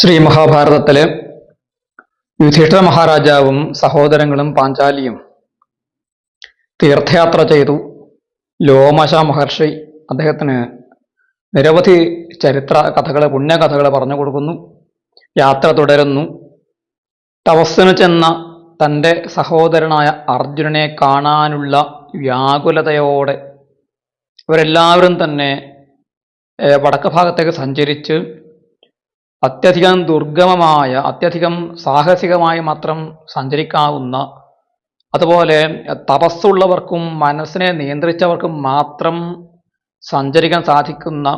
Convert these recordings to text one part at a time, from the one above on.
ശ്രീ മഹാഭാരതത്തിലെ യുധിഷ്ഠിര മഹാരാജാവും സഹോദരങ്ങളും പാഞ്ചാലിയും തീർത്ഥയാത്ര ചെയ്തു. ലോമശ മഹർഷി അദ്ദേഹത്തിന് നിരവധി ചരിത്ര കഥകൾ പുണ്യകഥകൾ പറഞ്ഞു കൊടുക്കുന്നു. യാത്ര തുടരുന്നു. തപസ്സിന് ചെന്ന തന്റെ സഹോദരനായ അർജുനനെ കാണാനുള്ള വ്യാകുലതയോടെ ഇവരെല്ലാവരും തന്നെ വടക്ക് ഭാഗത്തേക്ക് സഞ്ചരിച്ച് അത്യധികം ദുർഗമമായ അത്യധികം സാഹസികമായി മാത്രം സഞ്ചരിക്കാവുന്ന അതുപോലെ തപസ്സുള്ളവർക്കും മനസ്സിനെ നിയന്ത്രിച്ചവർക്കും മാത്രം സഞ്ചരിക്കാൻ സാധിക്കുന്ന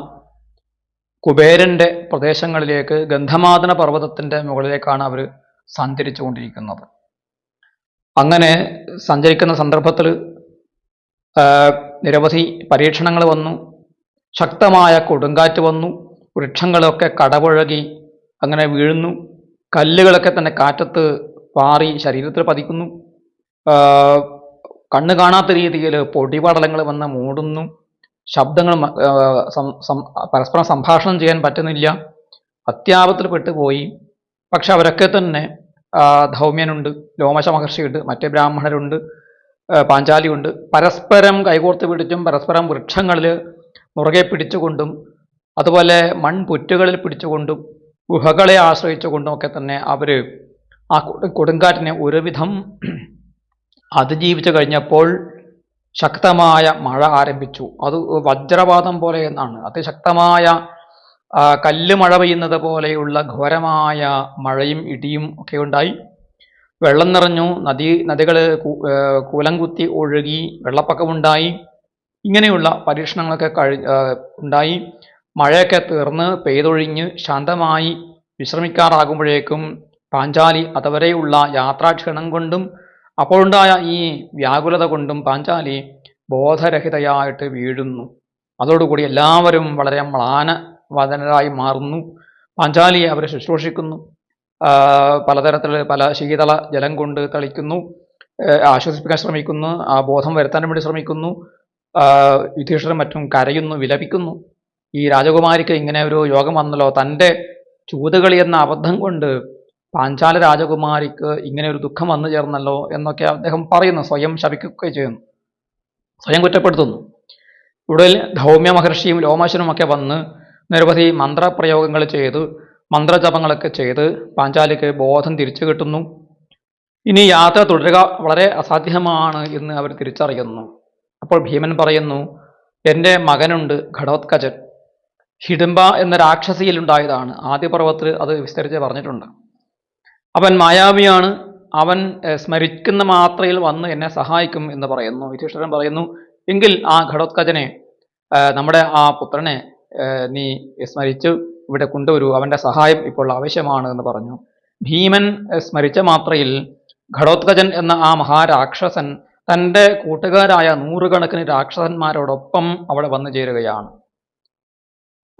കുബേരന്റെ പ്രദേശങ്ങളിലേക്ക് ഗന്ധമാതന പർവതത്തിന്റെ മുകളിലേക്കാണ് അവർ സഞ്ചരിച്ചു കൊണ്ടിരിക്കുന്നത് അങ്ങനെ സഞ്ചരിക്കുന്ന സന്ദർഭത്തിൽ നിരവധി പരീക്ഷണങ്ങൾ വന്നു. ശക്തമായ കൊടുങ്കാറ്റ് വന്നു. വൃക്ഷങ്ങളൊക്കെ കടപുഴകി. അങ്ങനെ വീഴുന്നു. കല്ലുകളൊക്കെ തന്നെ കാറ്റത്ത് പാറി ശരീരത്തിൽ പതിക്കുന്നു. കണ്ണു കാണാത്ത രീതിയിൽ പൊടിപടലങ്ങൾ വന്ന് മൂടുന്നു. ശബ്ദങ്ങൾ പരസ്പരം സംഭാഷണം ചെയ്യാൻ പറ്റുന്നില്ല. അത്യാപത്തിൽ പെട്ടുപോയി. പക്ഷെ അവരൊക്കെ തന്നെ ധൗമ്യനുണ്ട് ലോമശ മഹർഷിയുണ്ട് മറ്റേ ബ്രാഹ്മണരുണ്ട് പാഞ്ചാലിയുണ്ട്. പരസ്പരം കൈകോർത്ത് പിടിച്ചും പരസ്പരം വൃക്ഷങ്ങളിൽ മുറുകെ പിടിച്ചുകൊണ്ടും അതുപോലെ മൺപുറ്റുകളിൽ പിടിച്ചുകൊണ്ടും ഗുഹകളെ ആശ്രയിച്ചു ഒക്കെ തന്നെ അവർ ആ കൊടു- കൊടുങ്കാറ്റിനെ ഒരുവിധം അതിജീവിച്ചു കഴിഞ്ഞപ്പോൾ ശക്തമായ മഴ ആരംഭിച്ചു. അത് വജ്രപാതം പോലെ എന്നാണ്. അതിശക്തമായ കല്ല് മഴ പെയ്യുന്നത് പോലെയുള്ള ഘോരമായ മഴയും ഇടിയും ഒക്കെ ഉണ്ടായി. വെള്ളം നിറഞ്ഞു. നദി നദികൾ കൂലം കുത്തി ഒഴുകി. വെള്ളപ്പൊക്കമുണ്ടായി. ഇങ്ങനെയുള്ള പരീക്ഷണങ്ങളൊക്കെ കഴി ഉണ്ടായി. മഴയൊക്കെ തീർന്ന് പെയ്തൊഴിഞ്ഞ് ശാന്തമായി വിശ്രമിക്കാറാകുമ്പോഴേക്കും പാഞ്ചാലി അതുവരെയുള്ള യാത്രാക്ഷണം കൊണ്ടും അപ്പോഴുണ്ടായ ഈ വ്യാകുലത കൊണ്ടും പാഞ്ചാലി ബോധരഹിതയായിട്ട് വീഴുന്നു. അതോടുകൂടി എല്ലാവരും വളരെ മ്ലാനവദനരായി മാറുന്നു. പാഞ്ചാലിയെ അവർ ശുശ്രൂഷിക്കുന്നു. പലതരത്തിൽ പല ശീതള ജലം കൊണ്ട് തളിക്കുന്നു. ആശ്വസിപ്പിക്കാൻ ശ്രമിക്കുന്നു. ആ ബോധം വരുത്താൻ വേണ്ടി ശ്രമിക്കുന്നു. യുധിഷ്ഠിരൻ മറ്റും കരയുന്നു വിലപിക്കുന്നു. ഈ രാജകുമാരിക്ക് ഇങ്ങനെ ഒരു യോഗം വന്നല്ലോ. തന്റെ ചൂതുകളി എന്ന അബദ്ധം കൊണ്ട് പാഞ്ചാല രാജകുമാരിക്ക് ഇങ്ങനെ ഒരു ദുഃഖം വന്നു ചേർന്നല്ലോ എന്നൊക്കെ അദ്ദേഹം പറയുന്നു. സ്വയം ശപിക്കുകയൊക്കെ ചെയ്യുന്നു. സ്വയം കുറ്റപ്പെടുത്തുന്നു. ഒടുവിൽ ധൗമ്യ മഹർഷിയും ലോമാശനും ഒക്കെ വന്ന് നിരവധി മന്ത്രപ്രയോഗങ്ങൾ ചെയ്ത് മന്ത്രജപങ്ങളൊക്കെ ചെയ്ത് പാഞ്ചാലിക്ക് ബോധം തിരിച്ചു കിട്ടുന്നു. ഇനി യാത്ര തുടരുക വളരെ അസാധ്യമാണ് എന്ന് അവർ തിരിച്ചറിയുന്നു. അപ്പോൾ ഭീമൻ പറയുന്നു എന്റെ മകനുണ്ട് ഘടോത്കജൻ. ഹിഡിംബ എന്ന രാക്ഷസിയിൽ ഉണ്ടായതാണ്. ആദ്യ പർവത്തിൽ അത് വിസ്തരിച്ച് പറഞ്ഞിട്ടുണ്ട്. അവൻ മായാവിയാണ്. അവൻ സ്മരിക്കുന്ന മാത്രയിൽ വന്ന് എന്നെ സഹായിക്കും എന്ന് പറയുന്നു. യുധിഷ്ഠിരൻ പറയുന്നു എങ്കിൽ ആ ഘടോത്കജനെ നമ്മുടെ ആ പുത്രനെ നീ സ്മരിച്ച് ഇവിടെ കൊണ്ടുവരൂ. അവന്റെ സഹായം ഇപ്പോൾ ആവശ്യമാണ് എന്ന് പറഞ്ഞു. ഭീമൻ സ്മരിച്ച മാത്രയിൽ ഘടോത്കജൻ എന്ന ആ മഹാരാക്ഷസൻ തന്റെ കൂട്ടുകാരായ നൂറുകണക്കിന് രാക്ഷസന്മാരോടൊപ്പം അവിടെ വന്നു ചേരുകയാണ്.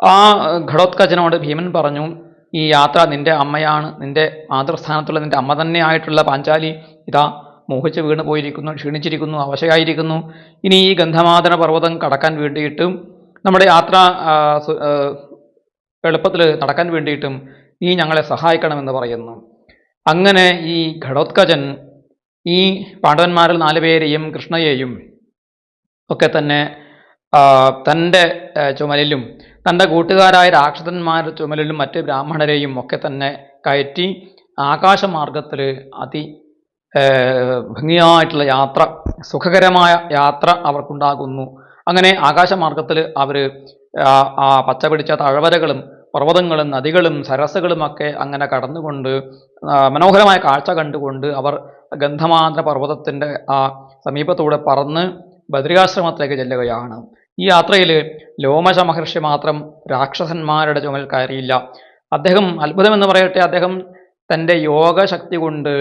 ആ ഘടോത്കജനോട് ഭീമൻ പറഞ്ഞു ഈ യാത്ര നിന്റെ അമ്മയാണ് നിന്റെ മാതൃസ്ഥാനത്തുള്ള നിന്റെ അമ്മ തന്നെയായിട്ടുള്ള പാഞ്ചാലി ഇതാ മോഹിച്ച് വീണ് പോയിരിക്കുന്നു ക്ഷീണിച്ചിരിക്കുന്നു അവശയായിരിക്കുന്നു. ഇനി ഈ ഗന്ധമാതന പർവതം കടക്കാൻ വേണ്ടിയിട്ടും നമ്മുടെ യാത്ര എളുപ്പത്തിൽ നടക്കാൻ വേണ്ടിയിട്ടും നീ ഞങ്ങളെ സഹായിക്കണമെന്ന് പറയുന്നു. അങ്ങനെ ഈ ഘടോത്കജൻ ഈ പാണ്ഡവന്മാരിൽ നാലുപേരെയും കൃഷ്ണയെയും ഒക്കെ തന്നെ തന്റെ ചുമലിലും തന്റെ കൂട്ടുകാരായ രാക്ഷസന്മാരുടെ ചുമലിലും മറ്റ് ബ്രാഹ്മണരെയും ഒക്കെ തന്നെ കയറ്റി ആകാശമാർഗത്തിൽ അതി ഭംഗിയായിട്ടുള്ള യാത്ര സുഖകരമായ യാത്ര അവർക്കുണ്ടാകുന്നു. അങ്ങനെ ആകാശമാർഗത്തിൽ അവർ ആ പച്ച പിടിച്ച തഴവരകളും പർവതങ്ങളും നദികളും സരസുകളുമൊക്കെ അങ്ങനെ കടന്നുകൊണ്ട് മനോഹരമായ കാഴ്ച കണ്ടുകൊണ്ട് അവർ ഗന്ധമാന്ത്ര പർവതത്തിന്റെ ആ സമീപത്തൂടെ പറന്ന് ബദ്രികാശ്രമത്തിലേക്ക് ചെല്ലുകയാണ്. ഈ യാത്രയിൽ ലോമശ മഹർഷി മാത്രം രാക്ഷസന്മാരുടെ ചുമൽ കയറിയില്ല. അദ്ദേഹം അത്ഭുതമെന്ന് പറയട്ടെ അദ്ദേഹം തന്റെ യോഗശക്തി കൊണ്ട്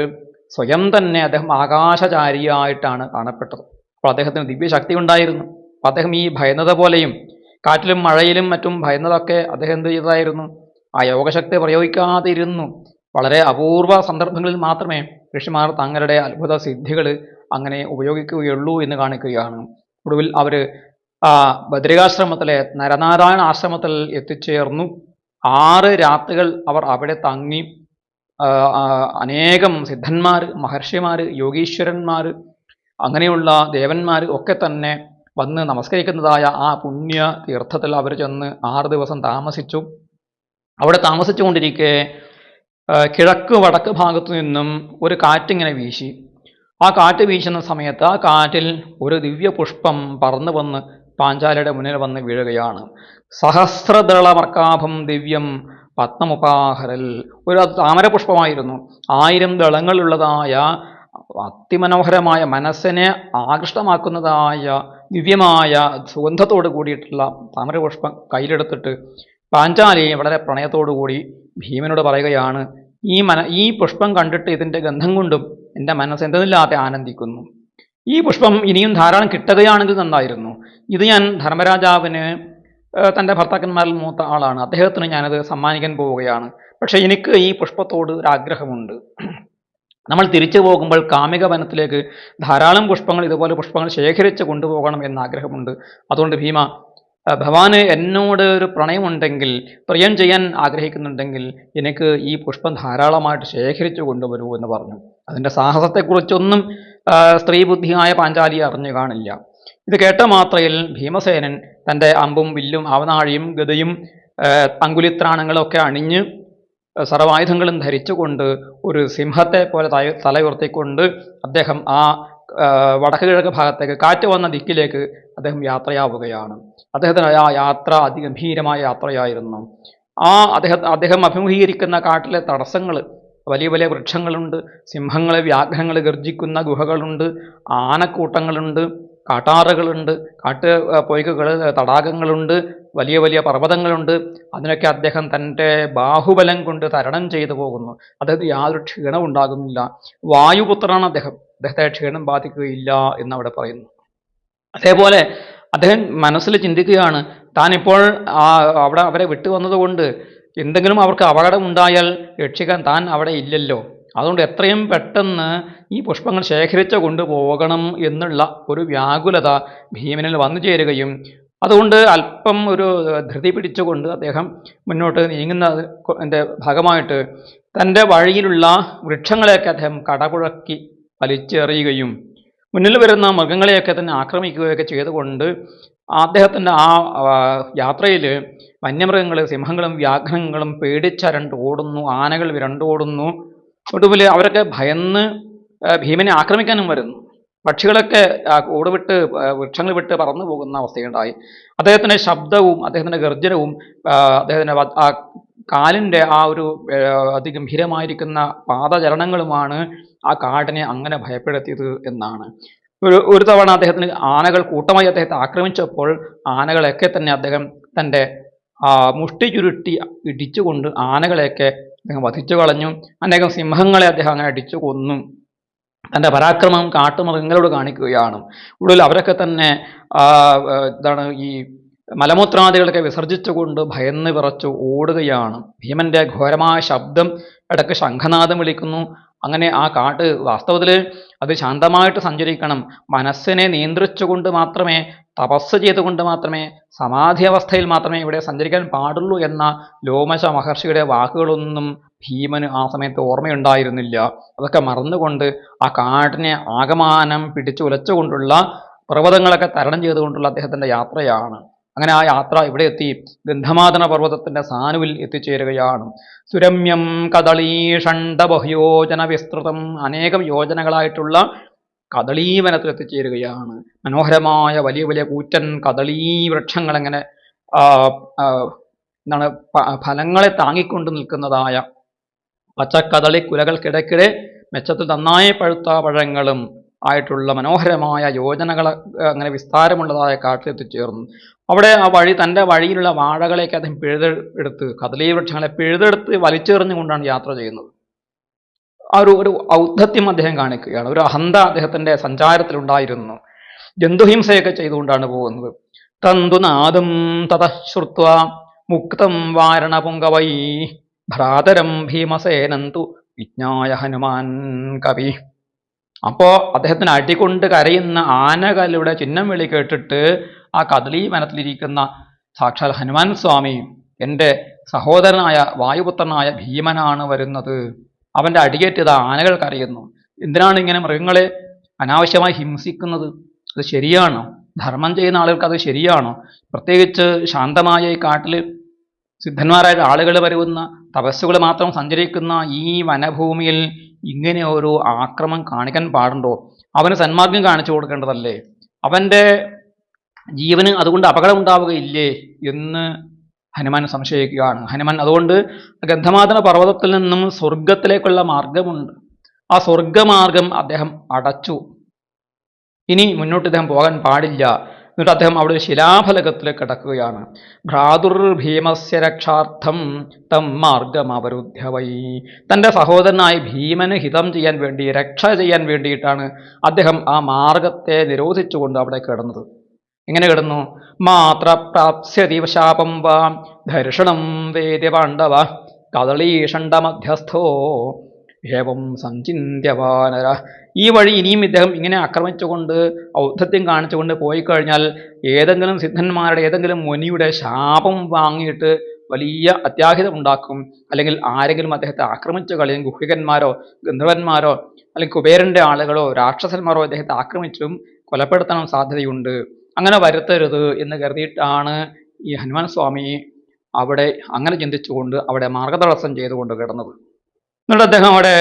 സ്വയം തന്നെ അദ്ദേഹം ആകാശചാരിയായിട്ടാണ് കാണപ്പെട്ടത്. അപ്പോൾ അദ്ദേഹത്തിന് ദിവ്യശക്തി ഉണ്ടായിരുന്നു. അപ്പോൾ അദ്ദേഹം ഈ ഭയന്നത പോലെയും കാറ്റിലും മഴയിലും മറ്റും ഭയന്നതൊക്കെ അദ്ദേഹം എന്ത് ചെയ്തതായിരുന്നു? ആ യോഗശക്തി പ്രയോഗിക്കാതിരുന്നു. വളരെ അപൂർവ സന്ദർഭങ്ങളിൽ മാത്രമേ ഋഷിമാർ തങ്ങളുടെ അത്ഭുത സിദ്ധികൾ അങ്ങനെ ഉപയോഗിക്കുകയുള്ളൂ എന്ന് കാണിക്കുകയാണ്. ഒടുവിൽ അവർ ആ ബദ്രികാശ്രമത്തിലെ നരനാരായണ ആശ്രമത്തിൽ എത്തിച്ചേർന്നു. ആറ് രാത്രികൾ അവർ അവിടെ തങ്ങി. അനേകം സിദ്ധന്മാർ മഹർഷിമാർ യോഗീശ്വരന്മാർ അങ്ങനെയുള്ള ദേവന്മാർ ഒക്കെ തന്നെ വന്ന് നമസ്കരിക്കുന്നതായ ആ പുണ്യ തീർത്ഥത്തിൽ അവർ ചെന്ന് ആറ് ദിവസം താമസിച്ചു. അവിടെ താമസിച്ചുകൊണ്ടിരിക്കെ കിഴക്ക് വടക്ക് ഭാഗത്തു നിന്നും ഒരു കാറ്റിങ്ങനെ വീശി. ആ കാറ്റ് വീശുന്ന സമയത്ത് ആ കാറ്റിൽ ഒരു ദിവ്യ പുഷ്പം പറന്നു വന്ന് പാഞ്ചാലിയുടെ മുന്നിൽ വന്ന് വീഴുകയാണ്. സഹസ്രദളമർക്കാഭം ദിവ്യം പത്മമുപാഹരൽ. ഒരു താമരപുഷ്പമായിരുന്നു. ആയിരം ദളങ്ങളുള്ളതായ അതിമനോഹരമായ മനസ്സിനെ ആകൃഷ്ടമാക്കുന്നതായ ദിവ്യമായ സുഗന്ധത്തോട് കൂടിയിട്ടുള്ള താമരപുഷ്പം കയ്യിലെടുത്തിട്ട് പാഞ്ചാലിയെ വളരെ പ്രണയത്തോടു കൂടി ഭീമനോട് പറയുകയാണ് ഈ മന ഈ പുഷ്പം കണ്ടിട്ട് ഇതിന്റെ ഗന്ധം കൊണ്ടും എന്റെ മനസ്സ് എന്തെന്നില്ലാതെ ആനന്ദിക്കുന്നു. ഈ പുഷ്പം ഇനിയും ധാരാളം കിട്ടുകയാണെങ്കിൽ നന്നായിരുന്നു. ഇത് ഞാൻ ധർമ്മരാജാവിന് തന്റെ ഭർത്താക്കന്മാരിൽ മൂത്ത ആളാണ്. അദ്ദേഹത്തിന് ഞാനത് സമ്മാനിക്കാൻ പോവുകയാണ്. പക്ഷേ എനിക്ക് ഈ പുഷ്പത്തോട് ഒരാഗ്രഹമുണ്ട് നമ്മൾ തിരിച്ചു പോകുമ്പോൾ കാമിക വനത്തിലേക്ക് ധാരാളം പുഷ്പങ്ങൾ ഇതുപോലെ പുഷ്പങ്ങൾ ശേഖരിച്ച് കൊണ്ടുപോകണം എന്ന ആഗ്രഹമുണ്ട്. അതുകൊണ്ട് ഭീമ ഭവാന് എന്നോട് ഒരു പ്രണയമുണ്ടെങ്കിൽ പ്രിയം ചെയ്യാൻ ആഗ്രഹിക്കുന്നുണ്ടെങ്കിൽ എനിക്ക് ഈ പുഷ്പം ധാരാളമായിട്ട് ശേഖരിച്ചു കൊണ്ടുവരൂ എന്ന് പറഞ്ഞു. അതിന്റെ സാഹസത്തെക്കുറിച്ചൊന്നും സ്ത്രീബുദ്ധിയായ സ്ത്രീ ബുദ്ധിയായ പാഞ്ചാലി അറിഞ്ഞു കാണില്ല. ഇത് കേട്ട മാത്രയിൽ ഭീമസേനൻ തന്റെ അമ്പും വില്ലും അവനാഴിയും ഗതയും അങ്കുലിത്രാണങ്ങളൊക്കെ അണിഞ്ഞ് സർവായുധങ്ങളും ധരിച്ചുകൊണ്ട് ഒരു സിംഹത്തെ പോലെ തല ഉയർത്തിക്കൊണ്ട് അദ്ദേഹം ആ, വടക്ക് കിഴക്ക് ഭാഗത്തേക്ക് കാറ്റ് വന്ന ദിക്കിലേക്ക് അദ്ദേഹം യാത്രയാവുകയാണ്. അദ്ദേഹത്തിന് ആ യാത്ര അതിഗംഭീരമായ യാത്രയായിരുന്നു. ആ അദ്ദേഹം അദ്ദേഹം അഭിമുഖീകരിക്കുന്ന കാട്ടിലെ തടസ്സങ്ങൾ വലിയ വലിയ വൃക്ഷങ്ങളുണ്ട് സിംഹങ്ങൾ വ്യാഘ്രങ്ങൾ ഗർജിക്കുന്ന ഗുഹകളുണ്ട് ആനക്കൂട്ടങ്ങളുണ്ട് കാട്ടാറുകളുണ്ട് കാട്ട് പൊയ്ക്കുകൾ തടാകങ്ങളുണ്ട് വലിയ വലിയ പർവതങ്ങളുണ്ട്. അതിനൊക്കെ അദ്ദേഹം തന്റെ ബാഹുബലം കൊണ്ട് തരണം ചെയ്തു പോകുന്നു. അദ്ദേഹത്തിന് യാതൊരു ക്ഷീണവും ഉണ്ടാകുന്നില്ല വായുപുത്രനാണ് അദ്ദേഹം. അദ്ദേഹത്തെ ബാധിക്കുകയില്ല എന്നവിടെ പറയുന്നു. അതേപോലെ അദ്ദേഹം മനസ്സിൽ ചിന്തിക്കുകയാണ് താനിപ്പോൾ ആ അവിടെ അവരെ വിട്ടു വന്നതുകൊണ്ട് എന്തെങ്കിലും അവർക്ക് അപകടം ഉണ്ടായാൽ രക്ഷിക്കാൻ താൻ അവിടെ ഇല്ലല്ലോ. അതുകൊണ്ട് എത്രയും പെട്ടെന്ന് ഈ പുഷ്പങ്ങൾ ശേഖരിച്ച് കൊണ്ടുപോകണം എന്നുള്ള ഒരു വ്യാകുലത ഭീമനിൽ വന്നു ചേരുകയും അതുകൊണ്ട് അല്പം ഒരു ധൃതി പിടിച്ചുകൊണ്ട് അദ്ദേഹം മുന്നോട്ട് നീങ്ങുന്ന എന്റെ ഭാഗമായിട്ട് തന്റെ വഴിയിലുള്ള വൃക്ഷങ്ങളെയൊക്കെ അദ്ദേഹം കടപുഴക്കി വലിച്ചെറിയുകയും മുന്നിൽ വരുന്ന മൃഗങ്ങളെയൊക്കെ തന്നെ ആക്രമിക്കുകയൊക്കെ ചെയ്തുകൊണ്ട് അദ്ദേഹത്തിന്റെ ആ യാത്രയിൽ വന്യമൃഗങ്ങൾ സിംഹങ്ങളും വ്യാഘ്രങ്ങളും പേടിച്ചരണ്ട് ഓടുന്നു ആനകൾ വിരണ്ടോടുന്നു ഒടുവിൽ അവരൊക്കെ ഭയന്ന് ഭീമനെ ആക്രമിക്കാനും വരുന്നു. പക്ഷികളൊക്കെ ഓടുവിട്ട് വൃക്ഷങ്ങൾ വിട്ട് പറന്നു പോകുന്ന അവസ്ഥയുണ്ടായി. അദ്ദേഹത്തിന്റെ ശബ്ദവും അദ്ദേഹത്തിന്റെ ഗർജനവും അദ്ദേഹത്തിന്റെ ആ കാലിന്റെ ആ ഒരു അതിഗംഭീരമായിരിക്കുന്ന പാദചലനങ്ങളുമാണ് ആ കാടിനെ അങ്ങനെ ഭയപ്പെടുത്തിയത് എന്നാണ്. ഒരു ഒരു തവണ അദ്ദേഹത്തിന് ആനകൾ കൂട്ടമായി അദ്ദേഹത്തെ ആക്രമിച്ചപ്പോൾ ആനകളെയൊക്കെ തന്നെ അദ്ദേഹം തന്റെ മുഷ്ടി ചുരുട്ടി ഇടിച്ചുകൊണ്ട് ആനകളെയൊക്കെ അദ്ദേഹം വധിച്ചു കളഞ്ഞു. അനേകം സിംഹങ്ങളെ അദ്ദേഹം അങ്ങനെ അടിച്ചു കൊന്നു. തന്റെ പരാക്രമം കാട്ടുമൃഗങ്ങളോട് കാണിക്കുകയാണ്. ഒടുവിൽ അവരൊക്കെ തന്നെ എന്താണ് ഈ മലമൂത്രാദികളൊക്കെ വിസർജിച്ചുകൊണ്ട് ഭയന്ന് വിറച്ചു ഓടുകയാണ്. ഭീമന്റെ ഘോരമായ ശബ്ദം ഇടയ്ക്ക് ശംഖനാഥം വിളിക്കുന്നു. അങ്ങനെ ആ കാട്ട് വാസ്തവത്തിൽ അത് ശാന്തമായിട്ട് സഞ്ചരിക്കണം. മനസ്സിനെ നിയന്ത്രിച്ചുകൊണ്ട് മാത്രമേ തപസ് ചെയ്തുകൊണ്ട് മാത്രമേ സമാധി അവസ്ഥയിൽ മാത്രമേ ഇവിടെ സഞ്ചരിക്കാൻ പാടുള്ളൂ എന്ന ലോമശ മഹർഷിയുടെ വാക്കുകളൊന്നും ഭീമന് ആ സമയത്ത് ഓർമ്മയുണ്ടായിരുന്നില്ല. അതൊക്കെ മറന്നുകൊണ്ട് ആ കാട്ടിനെ ആകമാനം പിടിച്ചു ഉലച്ചുകൊണ്ടുള്ള പർവതങ്ങളൊക്കെ തരണം ചെയ്തുകൊണ്ടുള്ള അദ്ദേഹത്തിന്റെ യാത്രയാണ്. അങ്ങനെ ആ യാത്ര ഇവിടെ എത്തി ഗന്ധമാതന പർവതത്തിന്റെ സാനുവിൽ എത്തിച്ചേരുകയാണ്. സുരമ്യം കദളീഷണ്ട ബഹുയോജന വിസ്തൃതം അനേകം യോജനകളായിട്ടുള്ള കദളീവനത്തിൽ എത്തിച്ചേരുകയാണ്. മനോഹരമായ വലിയ വലിയ കൂറ്റൻ കദളീ വൃക്ഷങ്ങൾ അങ്ങനെ എന്താണ് ഫലങ്ങളെ താങ്ങിക്കൊണ്ട് നിൽക്കുന്നതായ പച്ചക്കദളി കുലകൾക്കിടയ്ക്കിടെ മെച്ചത്തിൽ നന്നായി പഴുത്ത പഴങ്ങളും ആയിട്ടുള്ള മനോഹരമായ യോജനകൾ അങ്ങനെ വിസ്താരമുള്ളതായ കാട്ടിൽ എത്തിച്ചേർന്നു. അവിടെ ആ വഴി തന്റെ വഴിയിലുള്ള വാഴകളെയൊക്കെ അദ്ദേഹം പിഴുതെടുത്ത് കദലീ വൃക്ഷങ്ങളെ പിഴുതെടുത്ത് വലിച്ചെറിഞ്ഞുകൊണ്ടാണ് യാത്ര ചെയ്യുന്നത്. ആ ഒരു ഒരു ഔദ്ധത്യം അദ്ദേഹം കാണിക്കുകയാണ്. ഒരു അഹന്ത അദ്ദേഹത്തിന്റെ സഞ്ചാരത്തിലുണ്ടായിരുന്നു. ജന്തുഹിംസയൊക്കെ ചെയ്തുകൊണ്ടാണ് പോകുന്നത്. തന്തുനാദം തതശ്രുത്വ മുക്തം വാരണപുങ്കവൈ ഭ്രാതരം ഭീമസേനന്തു വിജ്ഞായ ഹനുമാൻ കവി. അപ്പോ അദ്ദേഹത്തിന് അടികൊണ്ട് കരയുന്ന ആനകളുടെ ചിഹ്നം വിളി കേട്ടിട്ട് ആ കദളി വനത്തിലിരിക്കുന്ന സാക്ഷാൽ ഹനുമാൻ സ്വാമി എന്റെ സഹോദരനായ വായുപുത്രനായ ഭീമനാണ് വരുന്നത്. അവന്റെ അടിയേറ്റത് ആനകൾ കരയുന്നു. എന്തിനാണ് ഇങ്ങനെ മൃഗങ്ങളെ അനാവശ്യമായി ഹിംസിക്കുന്നത്? അത് ശരിയാണോ. ധർമ്മം ചെയ്യുന്ന ആളുകൾക്ക് അത് ശരിയാണോ. പ്രത്യേകിച്ച് ശാന്തമായ ഈ കാട്ടിൽ സിദ്ധന്മാരായ ആളുകൾ വരുന്ന തപസ്സുകൾ മാത്രം സഞ്ചരിക്കുന്ന ഈ വനഭൂമിയിൽ ഇങ്ങനെ ഒരു ആക്രമം കാണിക്കാൻ പാടുണ്ടോ? അവന് സന്മാർഗം കാണിച്ചു കൊടുക്കേണ്ടതല്ലേ? അവന്റെ ജീവന് അതുകൊണ്ട് അപകടം ഉണ്ടാവുകയില്ലേ എന്ന് ഹനുമാൻ സംശയിക്കുകയാണ്. ഹനുമാൻ അതുകൊണ്ട് ഗന്ധമാതന പർവതത്തിൽ നിന്നും സ്വർഗത്തിലേക്കുള്ള മാർഗമുണ്ട് ആ സ്വർഗമാർഗം അദ്ദേഹം അടച്ചു. ഇനി മുന്നോട്ട് ഇദ്ദേഹം പോകാൻ പാടില്ല. എന്നിട്ട് അദ്ദേഹം അവിടെ ഒരു ശിലാഫലകത്തിൽ കിടക്കുകയാണ്. ഭ്രാതുർ ഭീമസ്യ രക്ഷാർത്ഥം തം മാർഗം അവരുദ്ധ്യവൈ തന്റെ സഹോദരനായ ഭീമന് ഹിതം ചെയ്യാൻ വേണ്ടി രക്ഷ ചെയ്യാൻ വേണ്ടിയിട്ടാണ് അദ്ദേഹം ആ മാർഗത്തെ നിരോധിച്ചുകൊണ്ട് അവിടെ കിടന്നത്. എങ്ങനെ കിടന്നു? മാത്ര പ്രാപ്സ്യതി ശാപം വാ ധർഷണം വേദ്യ പാണ്ഡവ കദളീഷണ്ട മധ്യസ്ഥോ ഏവം സഞ്ചിന്യവാനര ഈ വഴി ഇനിയും ഇദ്ദേഹം ഇങ്ങനെ ആക്രമിച്ചുകൊണ്ട് ഔദ്ധത്യം കാണിച്ചുകൊണ്ട് പോയി കഴിഞ്ഞാൽ ഏതെങ്കിലും സിദ്ധന്മാരുടെ ഏതെങ്കിലും മുനിയുടെ ശാപം വാങ്ങിയിട്ട് വലിയ അത്യാഹിതം ഉണ്ടാക്കും. അല്ലെങ്കിൽ ആരെങ്കിലും അദ്ദേഹത്തെ ആക്രമിച്ചു കളയും ഗുഹികന്മാരോ ഗന്ധർവന്മാരോ അല്ലെങ്കിൽ കുബേരന്റെ ആളുകളോ രാക്ഷസന്മാരോ അദ്ദേഹത്തെ ആക്രമിച്ചും കൊലപ്പെടുത്തണം സാധ്യതയുണ്ട്. അങ്ങനെ വരുത്തരുത് എന്ന് കരുതിയിട്ടാണ് ഈ ഹനുമാൻ സ്വാമി അവിടെ അങ്ങനെ ചിന്തിച്ചുകൊണ്ട് അവിടെ മാർഗതടസ്സം ചെയ്തുകൊണ്ട് കിടന്നത്. എന്നിട്ട് അദ്ദേഹം അവിടെ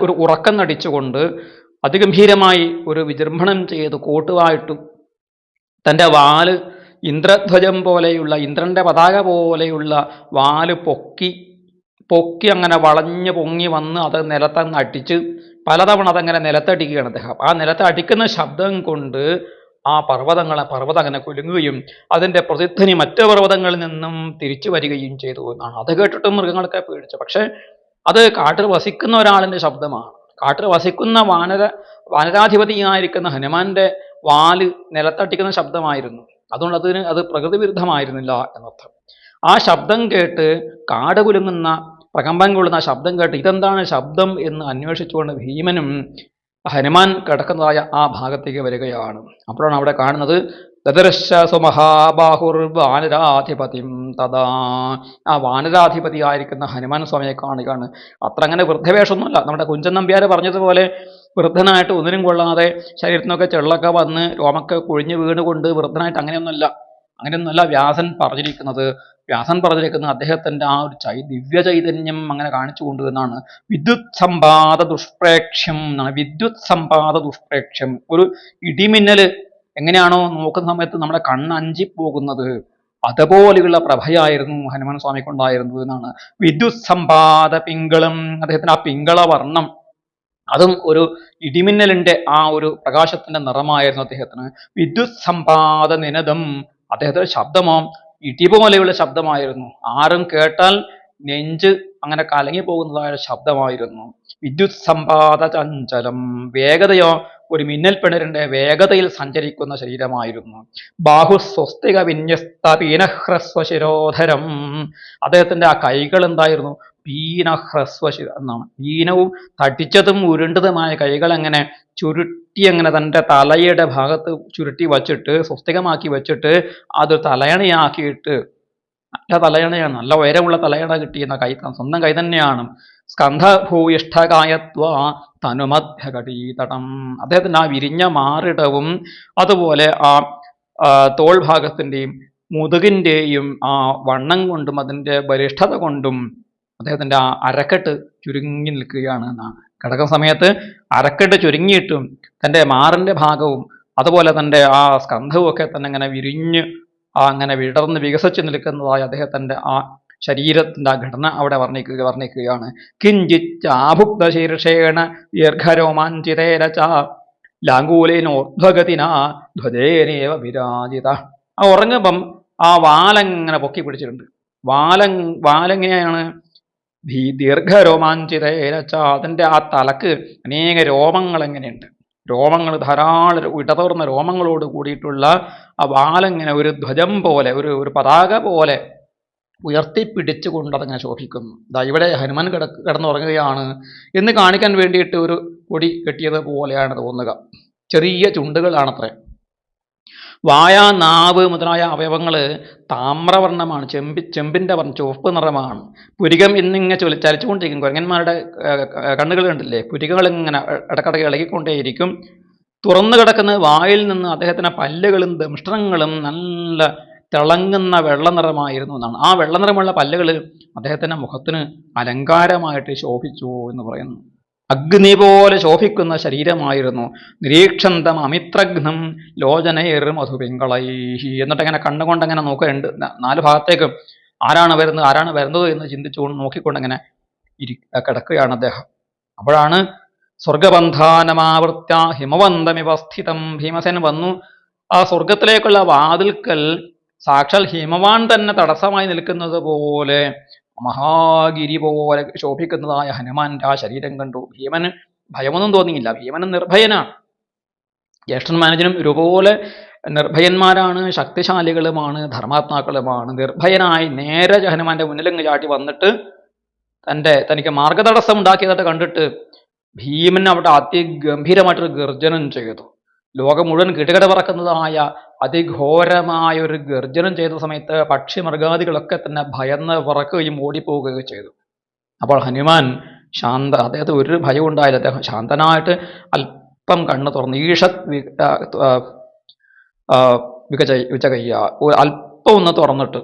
ഒരു ഉറക്കം നടിച്ചുകൊണ്ട് അതിഗംഭീരമായി ഒരു വിജൃംഭണം ചെയ്ത് കോട്ടുവായിട്ടു തന്റെ വാൽ ഇന്ദ്രധ്വജം പോലെയുള്ള ഇന്ദ്രന്റെ പതാക പോലെയുള്ള വാൽ പൊക്കി പൊക്കി അങ്ങനെ വളഞ്ഞ് പൊങ്ങി വന്ന് അത് നിലത്തങ്ങ് അടിച്ച് പലതവണ അതങ്ങനെ നിലത്തടിക്കുകയാണ് അദ്ദേഹം. ആ നിലത്ത് അടിക്കുന്ന ശബ്ദം കൊണ്ട് ആ പർവതങ്ങളെ പർവതം അങ്ങനെ കുലുങ്ങുകയും അതിന്റെ പ്രതിധ്വനി മറ്റു പർവതങ്ങളിൽ നിന്നും തിരിച്ചു വരികയും ചെയ്തു എന്നാണ്. അത് കേട്ടിട്ടും മൃഗങ്ങളൊക്കെ പേടിച്ചു. പക്ഷേ അത് കാട്ടിൽ വസിക്കുന്ന ഒരാളിന്റെ ശബ്ദമാണ്. കാട്ടിൽ വസിക്കുന്ന വാനര വാനരാധിപതിയായിരിക്കുന്ന ഹനുമാന്റെ വാൽ നിലത്തട്ടിക്കുന്ന ശബ്ദമായിരുന്നു. അതുകൊണ്ട് അതിന് അത് പ്രകൃതി വിരുദ്ധമായിരുന്നില്ല എന്നർത്ഥം. ആ ശബ്ദം കേട്ട് കാട് കുലുങ്ങുന്ന പ്രകമ്പം കൊള്ളുന്ന ശബ്ദം കേട്ട് ഇതെന്താണ് ശബ്ദം എന്ന് അന്വേഷിച്ചുകൊണ്ട് ഭീമനും ഹനുമാൻ കിടക്കുന്നതായ ആ ഭാഗത്തേക്ക് വരികയാണ്. അപ്പോഴാണ് അവിടെ കാണുന്നത് ദദർശ സുമഹാബാഹുർ വാനരാധിപതിം തഥാ. ആ വാനരാധിപതി ആയിരിക്കുന്ന ഹനുമാൻ സ്വാമിയെ കാണുകയാണ്. അത്ര അങ്ങനെ വൃദ്ധവേഷമൊന്നുമല്ല. നമ്മുടെ കുഞ്ചൻ നമ്പ്യാർ പറഞ്ഞതുപോലെ വൃദ്ധനായിട്ട് ഒന്നിനും കൊള്ളാതെ ശരീരത്തിനൊക്കെ ചെള്ളൊക്കെ വന്ന് രോമൊക്കെ കൊഴിഞ്ഞ് വീണുകൊണ്ട് വൃദ്ധനായിട്ട് അങ്ങനെയൊന്നുമല്ല. അങ്ങനെയൊന്നുമല്ല വ്യാസൻ പറഞ്ഞിരിക്കുന്നത്. വ്യാസൻ പറഞ്ഞിരിക്കുന്നത് അദ്ദേഹത്തിന്റെ ആ ഒരു ചൈ ദിവ്യ ചൈതന്യം അങ്ങനെ കാണിച്ചു എന്നാണ് വിദ്യുത് സമ്പാദ ദുഷ്പ്രേക്ഷ്യം എന്നാണ് വിദ്യുത് സമ്പാദ ദുഷ്പ്രേക്ഷ്യം ഒരു ഇടിമിന്നൽ എങ്ങനെയാണോ നോക്കുന്ന സമയത്ത് നമ്മുടെ കണ്ണഞ്ചി അഞ്ചിപ്പോകുന്നത് അതുപോലെയുള്ള പ്രഭയായിരുന്നു ഹനുമാൻ സ്വാമിക്കുണ്ടായിരുന്നത് എന്നാണ്. വിദ്യുത് സമ്പാദ പിങ്കളും അദ്ദേഹത്തിന് ആ പിങ്കള വർണം അതും ഒരു ഇടിമിന്നലിന്റെ ആ ഒരു പ്രകാശത്തിന്റെ നിറമായിരുന്നു അദ്ദേഹത്തിന്. വിദ്യുത് സമ്പാദ നിനദം അദ്ദേഹത്തിന്റെ ശബ്ദമോ ഇടിപോലെയുള്ള ശബ്ദമായിരുന്നു. ആരും കേട്ടാൽ നെഞ്ച് അങ്ങനെ കലങ്ങി പോകുന്നതായ ശബ്ദമായിരുന്നു. വിദ്യുത് സമ്പാദ ചഞ്ചലം വേഗതയോ ഒരു മിന്നൽ പിണരിന്റെ വേഗതയിൽ സഞ്ചരിക്കുന്ന ശരീരമായിരുന്നു. ബാഹു സ്വസ്തിക വിന്യസ്ത പീനഹ്രസ്വ ശിരോധരം അദ്ദേഹത്തിന്റെ ആ കൈകൾ എന്തായിരുന്നു? പീനഹ്രസ്വ ശിര എന്നാണ് പീനവും തടിച്ചതും ഉരുണ്ടതുമായ കൈകൾ അങ്ങനെ ചുരുട്ടി അങ്ങനെ തന്റെ തലയുടെ ഭാഗത്ത് ചുരുട്ടി വച്ചിട്ട് സ്വസ്തികമാക്കി വെച്ചിട്ട് അത് തലയണയാക്കിയിട്ട് നല്ല തലയണയാണ് നല്ല ഉയരമുള്ള തലയണ കിട്ടിയെന്ന കൈ സ്വന്തം കൈ തന്നെയാണ് സ്കന്ധഭൂയിഷ്ഠകായത്വ തനുമധ്യകടീതടം അദ്ദേഹത്തിന് ആ വിരിഞ്ഞ മാറിടവും അതുപോലെ ആ തോൾഭാഗത്തിന്റെയും തോൾ ഭാഗത്തിന്റെയും മുതുകിന്റെയും ആ വണ്ണം കൊണ്ടും അതിന്റെ ബലിഷ്ഠത കൊണ്ടും അദ്ദേഹത്തിന്റെ ആ അരക്കെട്ട് ചുരുങ്ങി നിൽക്കുകയാണ് എന്നാണ് കിടക്കുന്ന സമയത്ത് അരക്കെട്ട് ചുരുങ്ങിയിട്ടും തന്റെ മാറിന്റെ ഭാഗവും അതുപോലെ തന്റെ ആ സ്കന്ധവും ഒക്കെ തന്നെ അങ്ങനെ വിരിഞ്ഞ് അങ്ങനെ വിടർന്ന് വികസിച്ച് നിൽക്കുന്നതായി അദ്ദേഹത്തിന്റെ ആ ശരീരത്തിന്റെ ഘടന അവിടെ വർണിക്കുക വർണിക്കുകയാണ്. കിഞ്ചിച്ചാഭുക്ത ശീർഷേണ ദീർഘരോമാഞ്ചിതേന ച ലാങ്കൂലേനോർധ്വഗതിന ധ്വജേനേവ വിരാജിത. ആ ഉറങ്ങുമ്പം ആ വാലങ്ങനെ പൊക്കി പിടിച്ചിട്ടുണ്ട്. വാല വാലെങ്ങനെയാണ് ഭീ ദീർഘരോമാഞ്ചിതേരച്ച അതിന്റെ ആ തലക്ക് അനേക രോമങ്ങൾ എങ്ങനെയുണ്ട് രോമങ്ങൾ ധാരാളം ഇടതോർന്ന രോമങ്ങളോട് കൂടിയിട്ടുള്ള ആ വാലങ്ങനെ ഒരു ധ്വജം പോലെ ഒരു ഒരു പതാക പോലെ ഉയർത്തിപ്പിടിച്ചുകൊണ്ട് അതങ്ങനെ ശോഭിക്കുന്നു ദാ ഇവിടെ ഹനുമാൻ കിട കിടന്നുറങ്ങുകയാണ് എന്ന് കാണിക്കാൻ വേണ്ടിയിട്ട് ഒരു കൊടി കെട്ടിയത് പോലെയാണ് തോന്നുക. ചെറിയ ചുണ്ടുകളാണത്രേ. വായ നാവ് മുതലായ അവയവങ്ങൾ താമ്രവർണമാണ് ചെമ്പി ചെമ്പിന്റെ വർണം ചുവപ്പ് നിറമാണ്. പുരികം എന്നിങ്ങനെ ചൊലി ചലിച്ചുകൊണ്ടിരിക്കും. കുരങ്ങന്മാരുടെ കണ്ണുകൾ കണ്ടില്ലേ? പുരികങ്ങൾ ഇങ്ങനെ ഇടക്കിടക്ക് ഇളകിക്കൊണ്ടേയിരിക്കും. തുറന്നു കിടക്കുന്ന വായിൽ നിന്ന് അദ്ദേഹത്തിന്റെ പല്ലുകളും ദംഷ്ടങ്ങളും നല്ല തിളങ്ങുന്ന വെള്ളനിറമായിരുന്നു എന്നാണ്. ആ വെള്ളനിറമുള്ള പല്ലുകൾ അദ്ദേഹത്തിന്റെ മുഖത്തിന് അലങ്കാരമായിട്ട് ശോഭിച്ചു എന്ന് പറയുന്നു. അഗ്നി പോലെ ശോഭിക്കുന്ന ശരീരമായിരുന്നു. നിരീക്ഷന്തം അമിത്രഘ്നം ലോചനയേർ മധുപിങ്കളൈഹി എന്നിട്ട് അങ്ങനെ കണ്ണുകൊണ്ട് അങ്ങനെ നോക്കുന്നുണ്ട് നാല് ഭാഗത്തേക്ക് ആരാണ് വരുന്നത് ആരാണ് വരുന്നത് എന്ന് ചിന്തിച്ചുകൊണ്ട് നോക്കിക്കൊണ്ട് അങ്ങനെ ഇരി കിടക്കുകയാണ് അദ്ദേഹം. അപ്പോഴാണ് സ്വർഗബന്ധാനമാവൃത്യ ഹിമവന്തമിവസ്ഥിതം ഭീമസേൻ വന്നു. ആ സ്വർഗത്തിലേക്കുള്ള വാതിൽക്കൽ സാക്ഷാൽ ഹിമവാൻ തന്നെ തടസ്സമായി നിൽക്കുന്നത് പോലെ മഹാഗിരി പോലെ ശോഭിക്കുന്നതായ ഹനുമാന്റെ ആ ശരീരം കണ്ടു. ഭീമന് ഭയമൊന്നും തോന്നിയില്ല. ഭീമന് നിർഭയനാണ് ജ്യേഷ്ഠന്മാനജനും ഒരുപോലെ നിർഭയന്മാരാണ് ശക്തിശാലികളുമാണ് ധർമാത്മാക്കളുമാണ്. നിർഭയനായി നേരെ ഹനുമാന്റെ മുന്നിലങ്ങ് ചാട്ടി വന്നിട്ട് തന്റെ തനിക്ക് മാർഗതടസ്സം ഉണ്ടാക്കിയതായിട്ട് കണ്ടിട്ട് ഭീമൻ അവിടെ അതിഗംഭീരമായിട്ടൊരു ഗർജനം ചെയ്തു. ലോകം മുഴുവൻ കിടുകിട പറക്കുന്നതായ അതിഘോരമായ ഒരു ഗർജനം ചെയ്ത സമയത്ത് പക്ഷി മൃഗാദികളൊക്കെ തന്നെ ഭയന്ന് പറക്കുകയും ഓടിപ്പോവുകയും ചെയ്തു. അപ്പോൾ ഹനുമാൻ ശാന്ത അദ്ദേഹത്തിന് ഒരു ഭയം ഉണ്ടായില്ല. അദ്ദേഹം ശാന്തനായിട്ട് അല്പം കണ്ണ് തുറന്ന് ഈഷ വികച അല്പം ഒന്ന് തുറന്നിട്ട്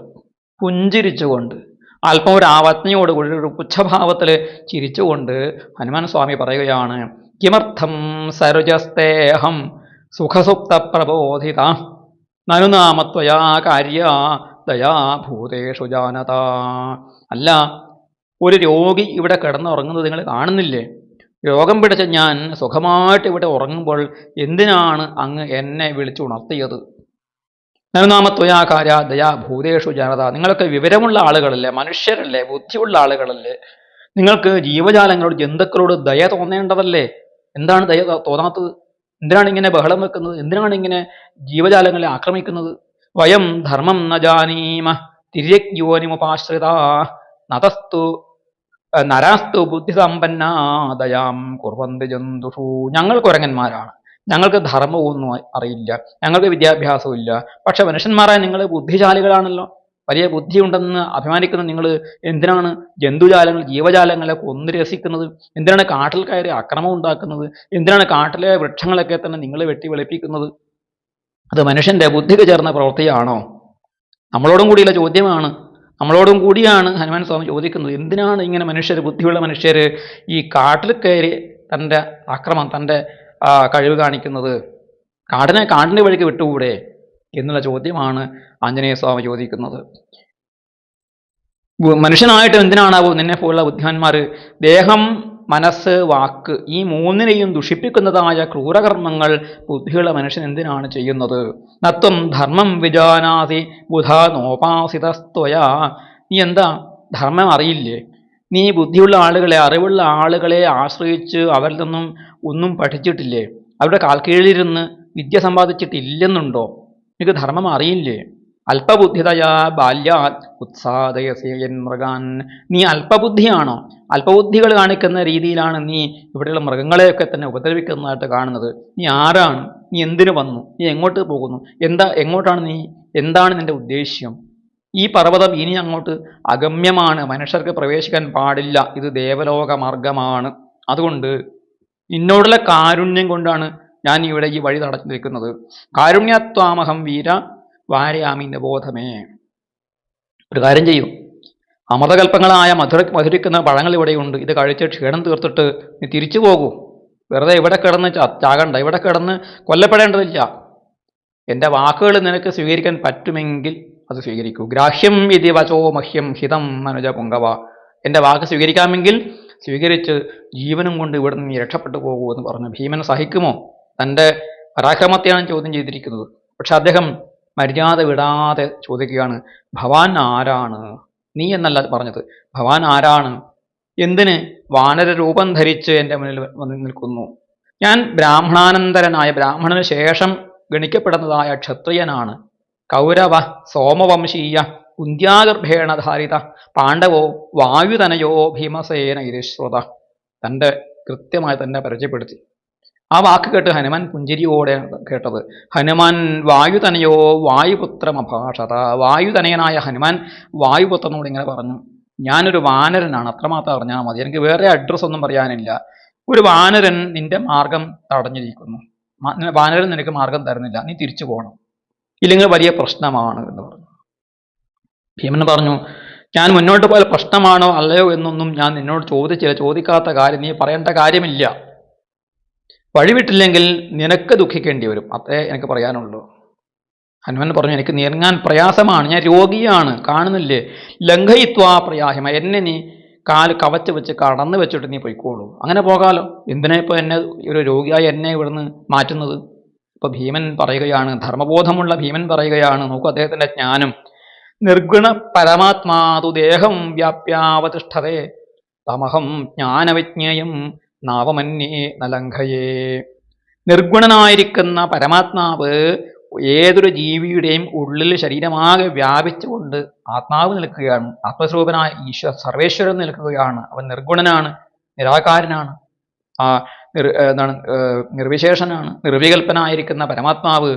പുഞ്ചിരിച്ചുകൊണ്ട് അല്പം ഒരു ആവജ്ഞയോടുകൂടി ഒരു പുച്ഛഭാവത്തിൽ ചിരിച്ചുകൊണ്ട് ഹനുമാൻ സ്വാമി പറയുകയാണ് കിമർത്ഥം സരുജസ്തേഹം സുഖസുപ്ത പ്രബോധിത നനുനാമത്വയാ കാര്യ ദയാഭൂതേഷു ജാനത. അല്ല ഒരു രോഗി ഇവിടെ കിടന്നുറങ്ങുന്നത് നിങ്ങൾ കാണുന്നില്ലേ? രോഗം പിടിച്ച ഞാൻ സുഖമായിട്ട് ഇവിടെ ഉറങ്ങുമ്പോൾ എന്തിനാണ് അങ്ങ് എന്നെ വിളിച്ചുണർത്തിയത്? നനുനാമത്വയാ കാര്യ ദയാ ജനത. നിങ്ങളൊക്കെ വിവരമുള്ള ആളുകളല്ലേ? മനുഷ്യരല്ലേ? ബുദ്ധിയുള്ള ആളുകളല്ലേ? നിങ്ങൾക്ക് ജീവജാലങ്ങളോട് ജന്തുക്കളോട് ദയ തോന്നേണ്ടതല്ലേ? എന്താണ് ദയ തോന്നാത്തത്? എന്തിനാണ് ഇങ്ങനെ ബഹളം വെക്കുന്നത്? എന്തിനാണ് ഇങ്ങനെ ജീവജാലങ്ങളെ ആക്രമിക്കുന്നത്? വയം ധർമ്മം ന ജാനീമ തിര്യജ്ഞോനിമുപാശ്രിത നതസ്തു നരാസ്തു ബുദ്ധിസമ്പന്ന ദയാം കുർവന്തി ജന്തുഷു. ഞങ്ങൾ കുരങ്ങന്മാരാണ്. ഞങ്ങൾക്ക് ധർമ്മമൊന്നും അറിയില്ല. ഞങ്ങൾക്ക് വിദ്യാഭ്യാസവും ഇല്ല പക്ഷെ മനുഷ്യന്മാരായ നിങ്ങൾ ബുദ്ധിശാലികളാണല്ലോ. വലിയ ബുദ്ധിയുണ്ടെന്ന് അഭിമാനിക്കുന്ന നിങ്ങൾ എന്തിനാണ് ജന്തുജാലങ്ങൾ ജീവജാലങ്ങളെ കൊന്നു രസിക്കുന്നത്? എന്തിനാണ് കാട്ടിൽ കയറി അക്രമം ഉണ്ടാക്കുന്നത്? എന്തിനാണ് കാട്ടിലെ വൃക്ഷങ്ങളൊക്കെ തന്നെ നിങ്ങൾ വെട്ടി വെളുപ്പിക്കുന്നത്? അത് മനുഷ്യന്റെ ബുദ്ധിക്ക് ചേർന്ന പ്രവൃത്തിയാണോ? നമ്മളോടും കൂടിയുള്ള ചോദ്യമാണ്. നമ്മളോടും കൂടിയാണ് ഹനുമാൻ സ്വാമി ചോദിക്കുന്നത് എന്തിനാണ് ഇങ്ങനെ മനുഷ്യർ ബുദ്ധിയുള്ള മനുഷ്യർ ഈ കാട്ടിൽ കയറി തന്റെ അക്രമം തന്റെ കഴിവ് കാണിക്കുന്നത്? കാടിനെ കാടിന്റെ വഴിക്ക് വിട്ടുകൂടെ? എന്നുള്ള ചോദ്യമാണ് ആഞ്ജനേയ സ്വാമി ചോദിക്കുന്നത്. മനുഷ്യനായിട്ട് എന്തിനാണാവോ നിന്നെ പോലുള്ള ബുദ്ധിമാന്മാർ ദേഹം മനസ്സ് വാക്ക് ഈ മൂന്നിനെയും ദുഷിപ്പിക്കുന്നതായ ക്രൂരകർമ്മങ്ങൾ ബുദ്ധിയുള്ള മനുഷ്യൻ എന്തിനാണ് ചെയ്യുന്നത്? നത്വം ധർമ്മം വിജാനാതി ബുധ നോപാസിതസ്ത്വയ. നീ എന്താ ധർമ്മം അറിയില്ലേ? നീ ബുദ്ധിയുള്ള ആളുകളെ അറിവുള്ള ആളുകളെ ആശ്രയിച്ച് അവരിൽ നിന്നും ഒന്നും പഠിച്ചിട്ടില്ലേ? അവരുടെ കാൽക്കീഴിലിരുന്ന് വിദ്യ സമ്പാദിച്ചിട്ടില്ലെന്നുണ്ടോ? നിനക്ക് ധർമ്മം അറിയില്ലേ? അല്പബുദ്ധിതയാ ബാല്യാത് ഉത്സാദയസേയൻ മൃഗാൻ നീ അല്പബുദ്ധിയാണോ? അല്പബുദ്ധികൾ കാണിക്കുന്ന രീതിയിലാണ് നീ ഇവിടെയുള്ള മൃഗങ്ങളെയൊക്കെ തന്നെ ഉപദ്രവിക്കുന്നതായിട്ട് കാണുന്നത്. നീ ആരാണ്? നീ എന്തിനു വന്നു? നീ എങ്ങോട്ട് പോകുന്നു? എന്താ എങ്ങോട്ടാണ് നീ? എന്താണ് നിന്റെ ഉദ്ദേശ്യം? ഈ പർവതം ഇനി അങ്ങോട്ട് അഗമ്യമാണ്. മനുഷ്യർക്ക് പ്രവേശിക്കാൻ പാടില്ല. ഇത് ദേവലോക മാർഗമാണ് അതുകൊണ്ട് നിന്നോടുള്ള കാരുണ്യം കൊണ്ടാണ് ഞാൻ ഇവിടെ ഈ വഴി നടത്തി നിൽക്കുന്നത് കാരുണ്യത്വാമഹം വീര വാരയാമി ബോധമേ ഒരു കാര്യം ചെയ്യും. അമൃതകൽപ്പങ്ങളായ മധുര മധുരിക്കുന്ന പഴങ്ങൾ ഇവിടെയുണ്ട്. ഇത് കഴിച്ച് ക്ഷീണം തീർത്തിട്ട് നീ തിരിച്ചു പോകൂ. വെറുതെ ഇവിടെ കിടന്ന് ചാകണ്ട. ഇവിടെ കിടന്ന് കൊല്ലപ്പെടേണ്ടതില്ല. എന്റെ വാക്കുകൾ നിനക്ക് സ്വീകരിക്കാൻ പറ്റുമെങ്കിൽ അത് സ്വീകരിക്കൂ. ഗ്രാഹ്യം ഇതി വചോ മഹ്യം ഹിതം മനുജ പൊങ്കവ. എന്റെ വാക്ക് സ്വീകരിക്കാമെങ്കിൽ സ്വീകരിച്ച് ജീവനും കൊണ്ട് ഇവിടെ നിന്ന് രക്ഷപ്പെട്ടു പോകൂ എന്ന് പറഞ്ഞു ഭീമൻ സഹിക്കുമോ? തന്റെ പരാക്രമത്തെയാണ് ചോദ്യം ചെയ്തിരിക്കുന്നത്. പക്ഷെ അദ്ദേഹം മര്യാദ വിടാതെ ചോദിക്കുകയാണ് ഭവാൻ ആരാണ്? നീ എന്നല്ല പറഞ്ഞത്. ഭവാൻ ആരാണ്? എന്തിന് വാനര രൂപം ധരിച്ച് എന്റെ മുന്നിൽ വന്ന് നിൽക്കുന്നു? ഞാൻ ബ്രാഹ്മണാനന്തരനായ ബ്രാഹ്മണന് ശേഷം ഗണിക്കപ്പെടുന്നതായ ക്ഷത്രിയനാണ്. കൗരവ സോമവംശീയ കുന്ത്യാഗർഭേണധാരിത പാണ്ഡവോ വായുതനയോ ഭീമസേന ഇരിശ്രുത തന്റെ കൃത്യമായി തന്നെ പരിചയപ്പെടുത്തി. ആ വാക്ക് കേട്ട് ഹനുമാൻ പുഞ്ചിരിയോടെ കേട്ടത്. ഹനുമാൻ വായുതനയോ വായുപുത്രമഭാഷത വായുതനയനായ ഹനുമാൻ വായുപുത്രനോട് ഇങ്ങനെ പറഞ്ഞു ഞാനൊരു വാനരനാണ് അത്രമാത്രം അറിഞ്ഞാൽ മതി എനിക്ക് വേറെ അഡ്രസ്സ് ഒന്നും പറയാനില്ല. ഒരു വാനരൻ നിന്റെ മാർഗം തടഞ്ഞിരിക്കുന്നു. വാനരൻ നിനക്ക് മാർഗം തരുന്നില്ല നീ തിരിച്ചു പോകണം ഇല്ലെങ്കിൽ വലിയ പ്രശ്നമാണ് എന്ന് പറഞ്ഞു. ഭീമൻ പറഞ്ഞു ഞാൻ മുന്നോട്ട് പോയാൽ പ്രശ്നമാണോ അല്ലയോ എന്നൊന്നും ഞാൻ നിന്നോട് ചോദിച്ചില്ല ചോദിക്കാത്ത കാര്യം നീ പറയേണ്ട കാര്യമില്ല. വഴിവിട്ടില്ലെങ്കിൽ നിനക്ക് ദുഃഖിക്കേണ്ടി വരും. അത്രേ എനിക്ക് പറയാനുള്ളൂ. ഹനുമൻ പറഞ്ഞു എനിക്ക് നീങ്ങാൻ പ്രയാസമാണ്. ഞാൻ രോഗിയാണ്. കാണുന്നില്ലേ? ലംഘയിത്വാ പ്രയാഹിമ. എന്നെ നീ കാൽ കവച്ച് വെച്ച് കടന്ന് വെച്ചിട്ട് നീ പോയിക്കോളൂ. അങ്ങനെ പോകാലോ? എന്തിനാ ഇപ്പോൾ എന്നെ ഒരു രോഗിയായി എന്നെ ഇവിടുന്ന് മാറ്റുന്നത്? ഇപ്പോൾ ഭീമൻ പറയുകയാണ് ധർമ്മബോധമുള്ള ഭീമൻ പറയുകയാണ് നോക്കൂ അദ്ദേഹത്തിന്റെ ജ്ഞാനം. നിർഗുണ പരമാത്മാതു ദേഹം വ്യാപ്യാവതിഷ്ഠതേ. തമഹം ജ്ഞാനവിജ്ഞേയം നാവമന്യേ നലംഘയേ നിർഗുണനായിരിക്കുന്ന പരമാത്മാവ് ഏതൊരു ജീവിയുടെയും ഉള്ളിൽ ശരീരമാകെ വ്യാപിച്ചുകൊണ്ട് ആത്മാവ് നിൽക്കുകയാണ്. ആത്മസ്വരൂപനായ ഈശ്വര സർവേശ്വരൻ നിൽക്കുകയാണ്. അവൻ നിർഗുണനാണ് നിരാകാരനാണ്. ആ എന്താണ് നിർവിശേഷനാണ് നിർവികൽപ്പനായിരിക്കുന്ന പരമാത്മാവ്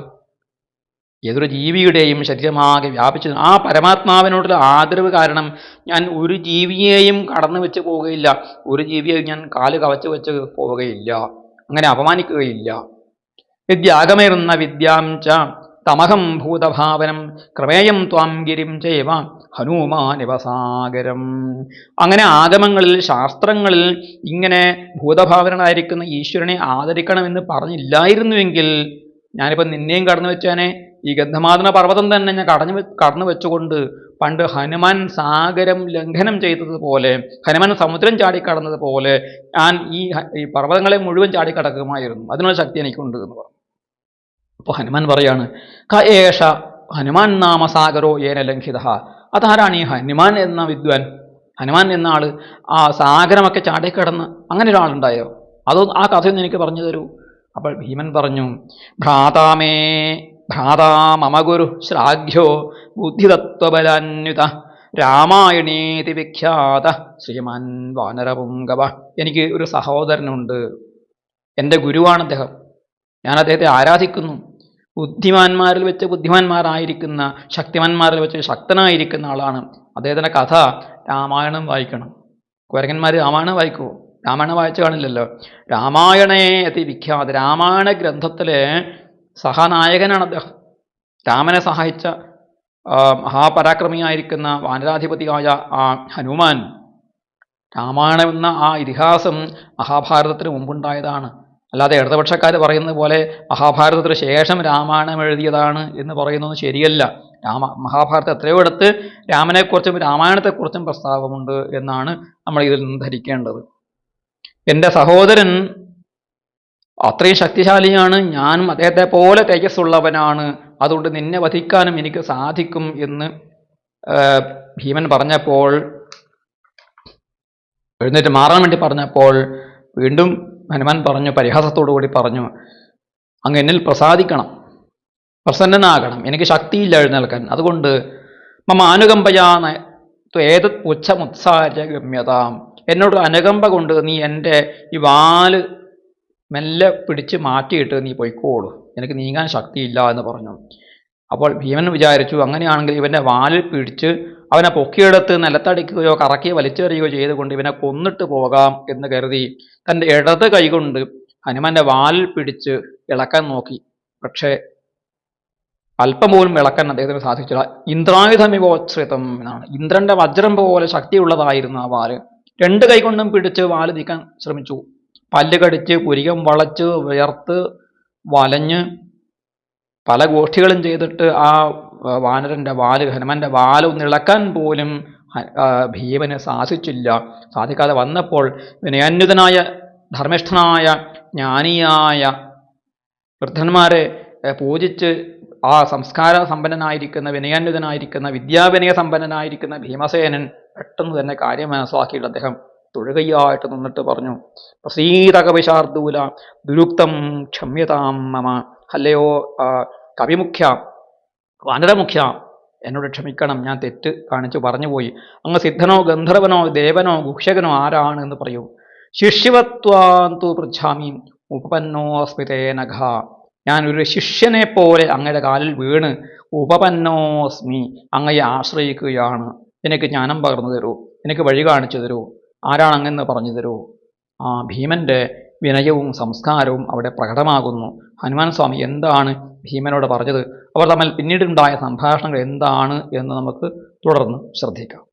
ഏതൊരു ജീവിയുടെയും ശരീരമാകെ വ്യാപിച്ചു ആ പരമാത്മാവിനോടുള്ള ആദരവ് കാരണം ഞാൻ ഒരു ജീവിയെയും കടന്നു വെച്ച് പോവുകയില്ല. ഒരു ജീവിയെ ഞാൻ കാൽ കവച്ച് വെച്ച് പോവുകയില്ല. അങ്ങനെ അപമാനിക്കുകയില്ല. വിദ്യാഗമേറുന്ന വിദ്യാം ച തമഹം ഭൂതഭാവനം ക്രമേയം ത്വാം ഗിരിം ചെയ്വ ഹനുമാനിവസാഗരം. അങ്ങനെ ആഗമങ്ങളിൽ ശാസ്ത്രങ്ങളിൽ ഇങ്ങനെ ഭൂതഭാവനായിരിക്കുന്ന ഈശ്വരനെ ആദരിക്കണമെന്ന് പറഞ്ഞില്ലായിരുന്നുവെങ്കിൽ ഞാനിപ്പോൾ നിന്നെയും കടന്നു വെച്ചാനെ ഈ ഗന്ധമാതന പർവതം തന്നെ ഞാൻ കടഞ്ഞു കടന്നു വെച്ചുകൊണ്ട് പണ്ട് ഹനുമാൻ സാഗരം ലംഘനം ചെയ്തതുപോലെ ഹനുമാൻ സമുദ്രം ചാടിക്കടന്നത് പോലെ ഞാൻ ഈ പർവതങ്ങളെ മുഴുവൻ ചാടിക്കടക്കുമായിരുന്നു അതിനുള്ള ശക്തി എനിക്കുണ്ട് എന്ന് പറഞ്ഞു. അപ്പോൾ ഹനുമാൻ പറയാണ് ക ഏഷ ഹനുമാൻ നാമ സാഗരോ ഏന ലംഘിത. അതാരാണ് ഈ ഹനുമാൻ എന്ന വിദ്വാൻ? ഹനുമാൻ എന്ന ആൾ ആ സാഗരമൊക്കെ ചാടിക്കടന്ന് അങ്ങനെ ഒരാളുണ്ടായോ? അതോ ആ കഥയൊന്നും എനിക്ക് പറഞ്ഞു തരൂ. അപ്പോൾ ഭീമൻ പറഞ്ഞു ഭ്രാതാമേ ഭ്രാതാ മമ ഗുരു ശ്രാഘ്യോ ബുദ്ധിതത്വബലാന്യുത രാമായണീതി വിഖ്യാത ശ്രീമാൻ വാനരപുങ്കവ. എനിക്ക് ഒരു സഹോദരനുണ്ട്. എന്റെ ഗുരുവാണ് അദ്ദേഹം ഞാൻ അദ്ദേഹത്തെ ആരാധിക്കുന്നു. ബുദ്ധിമാന്മാരിൽ വെച്ച് ബുദ്ധിമാന്മാരായിരിക്കുന്ന ശക്തിമാന്മാരിൽ വെച്ച് ശക്തനായിരിക്കുന്ന ആളാണ്. അദ്ദേഹത്തിന്റെ കഥ രാമായണം വായിക്കണം. കുരങ്ങന്മാർ രാമായണം വായിക്കുമോ രാമായണം വായിച്ചു കാണില്ലല്ലോ. രാമായണേ അതി വിഖ്യാത. രാമായണ ഗ്രന്ഥത്തിലെ സഹനായകനാണ് അദ്ദേഹം. രാമനെ സഹായിച്ച മഹാപരാക്രമിയായിരിക്കുന്ന വാനരാധിപതിയായ ആ ഹനുമാൻ രാമായണം എന്ന ആ ഇതിഹാസം മഹാഭാരതത്തിന് മുമ്പുണ്ടായതാണ്. അല്ലാതെ ഇടതുപക്ഷക്കാർ പറയുന്നത് പോലെ മഹാഭാരതത്തിന് ശേഷം രാമായണം എഴുതിയതാണ് എന്ന് പറയുന്നത് ശരിയല്ല. രാമ മഹാഭാരതം എത്രയോ എടുത്ത് രാമനെക്കുറിച്ചും രാമായണത്തെക്കുറിച്ചും പ്രസ്താവമുണ്ട് എന്നാണ് നമ്മൾ ഇതിൽ നിന്ന് ധരിക്കേണ്ടത്. എന്റെ സഹോദരൻ അത്രയും ശക്തിശാലിയാണ്. ഞാനും അദ്ദേഹത്തെ പോലെ തേജസ്സുള്ളവനാണ്. അതുകൊണ്ട് നിന്നെ വധിക്കാനും എനിക്ക് സാധിക്കും എന്ന് ഭീമൻ പറഞ്ഞപ്പോൾ എഴുന്നേറ്റ് മാറാൻ വേണ്ടി പറഞ്ഞപ്പോൾ വീണ്ടും ഹനുമാൻ പറഞ്ഞു പരിഹാസത്തോടു കൂടി പറഞ്ഞു അങ്ങ് എന്നിൽ പ്രസാദിക്കണം. പ്രസന്നനാകണം. എനിക്ക് ശക്തിയില്ല എഴുന്നേൽക്കാൻ. അതുകൊണ്ട് മമ അനുകമ്പയാണ് ഏത് പുച്ഛമുത്സാര്യ ഗമ്യതാം എന്നോട് അനുകമ്പ കൊണ്ട് നീ എന്റെ ഈ വാൽ മെല്ലെ പിടിച്ച് മാറ്റിയിട്ട് നീ പൊയ്ക്കോളൂ. എനിക്ക് നീങ്ങാൻ ശക്തിയില്ല എന്ന് പറഞ്ഞു. അപ്പോൾ ഭീമൻ വിചാരിച്ചു അങ്ങനെയാണെങ്കിൽ ഇവന്റെ വാലിൽ പിടിച്ച് അവനെ പൊക്കിയെടുത്ത് നിലത്തടിക്കുകയോ കറക്കി വലിച്ചെറിയുകയോ ചെയ്തുകൊണ്ട് ഇവനെ കൊന്നിട്ട് പോകാം എന്ന് കരുതി തന്റെ ഇടത് കൈകൊണ്ട് ഹനുമാന്റെ വാലിൽ പിടിച്ച് ഇളക്കാൻ നോക്കി. പക്ഷേ അല്പം പോലും ഇളക്കാൻ അദ്ദേഹത്തിന് സാധിച്ചില്ല. ഇന്ദ്രായുധമിവോശ്രിതം എന്നാണ്. ഇന്ദ്രന്റെ വജ്രം പോലെ ശക്തിയുള്ളതായിരുന്നു ആ വാൽ. രണ്ട് കൈകൊണ്ടും പിടിച്ച് വാൽ നീക്കാൻ ശ്രമിച്ചു. പല്ല് കടിച്ച് പുരികം വളച്ച് വിയർത്ത് വലഞ്ഞ് പല ഗോഷ്ഠികളും ചെയ്തിട്ട് ആ വാനരന്റെ വാൽ ഹനുമാന്റെ വാൽ ഒന്നിളക്കാൻ പോലും ഭീമന് സാധിച്ചില്ല. സാധിക്കാതെ വന്നപ്പോൾ വിനയാന്വിതനായ ധർമ്മിഷ്ഠനായ ജ്ഞാനിയായ വൃദ്ധന്മാരെ പൂജിച്ച് ആ സംസ്കാര സമ്പന്നനായിരിക്കുന്ന വിനയാന്വിതനായിരിക്കുന്ന വിദ്യാവിനയ സമ്പന്നനായിരിക്കുന്ന ഭീമസേനൻ പെട്ടെന്ന് തന്നെ കാര്യം മനസ്സിലാക്കിയിട്ട് അദ്ദേഹം തൊഴുകയായിട്ട് നിന്നിട്ട് പറഞ്ഞു പ്രസീതകവിശാർദൂല ദുരുക്തം ക്ഷമ്യതാം മമ അല്ലയോ കവിമുഖ്യ വാനരമുഖ്യ എന്നോട് ക്ഷമിക്കണം ഞാൻ തെറ്റ് കാണിച്ചു പറഞ്ഞുപോയി അങ്ങ് സിദ്ധനോ ഗന്ധർവനോ ദേവനോ ഗുക്ഷകനോ ആരാണ് എന്ന് പറയൂ. ശിഷ്യവത്വാന്തു പൃച്ഛാമി ഉപപന്നോസ്മിതേനഘ ഞാൻ ഒരു ശിഷ്യനെ പോലെ അങ്ങയുടെ കാലിൽ വീണ് ഉപപന്നോസ്മി അങ്ങയെ ആശ്രയിക്കുകയാണ്. എനിക്ക് ജ്ഞാനം പകർന്നു തരൂ എനിക്ക് വഴി കാണിച്ചു തരൂ. ആരാണ് അങ്ങെന്ന് പറഞ്ഞു തരൂ. ആ ഭീമന്റെ വിനയവും സംസ്കാരവും അവിടെ പ്രകടമാകുന്നു. ഹനുമാൻ സ്വാമി എന്താണ് ഭീമനോട് പറഞ്ഞത്? അവർ തമ്മിൽ പിന്നീടുണ്ടായ സംഭാഷണങ്ങൾ എന്താണ് എന്ന് നമുക്ക് തുടർന്ന് ശ്രദ്ധിക്കാം.